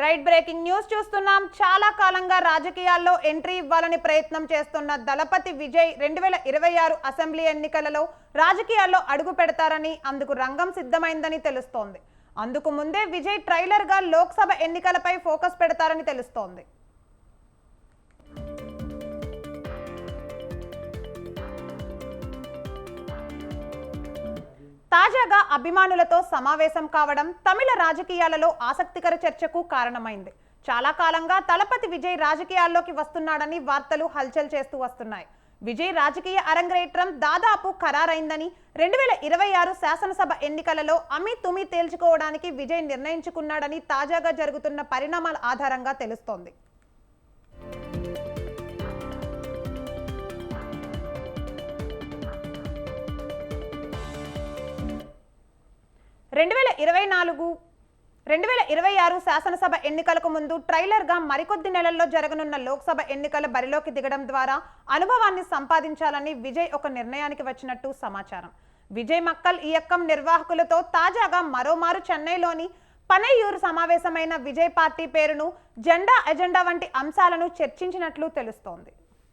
Right breaking news చూస్తున్నాం. చాలా కాలంగా రాజకీయాల్లో ఎంట్రీ ఇవ్వాలని ప్రయత్నం చేస్తున్న దళపతి విజయ్ రెండు వేల ఇరవై ఆరు అసెంబ్లీ ఎన్నికలలో రాజకీయాల్లో అడుగు పెడతారని అందుకు రంగం సిద్ధమైందని తెలుస్తోంది. అందుకు ముందే విజయ్ ట్రైలర్గా లోక్సభ ఎన్నికలపై ఫోకస్ పెడతారని తెలుస్తోంది. తాజాగా అభిమానులతో సమావేశం కావడం తమిళ రాజకీయాలలో ఆసక్తికర చర్చకు కారణమైంది. చాలా కాలంగా తలపతి విజయ్ రాజకీయాల్లోకి వస్తున్నాడని వార్తలు హల్చల్ చేస్తూ వస్తున్నాయి. విజయ్ రాజకీయ అరంగేట్రం దాదాపు ఖరారైందని రెండు వేల ఇరవై ఆరు శాసనసభ ఎన్నికలలో అమి తుమి తేల్చుకోవడానికి విజయ్ నిర్ణయించుకున్నాడని తాజాగా జరుగుతున్న పరిణామాల ఆధారంగా తెలుస్తోంది. రెండు వేల ఇరవై నాలుగు రెండు వేల ఇరవై ఆరు శాసనసభ ఎన్నికలకు ముందు ట్రైలర్గా మరికొద్ది నెలల్లో జరగనున్న లోక్సభ ఎన్నికల బరిలోకి దిగడం ద్వారా అనుభవాన్ని సంపాదించాలని విజయ్ ఒక నిర్ణయానికి వచ్చినట్టు సమాచారం. విజయ్ మక్కల్ ఈ యక్కం నిర్వాహకులతో తాజాగా మరోమారు చెన్నైలోని పనయ్యూరు సమావేశమైన విజయ్ పార్టీ పేరును జెండా ఎజెండా వంటి అంశాలను చర్చించినట్లు తెలుస్తోంది.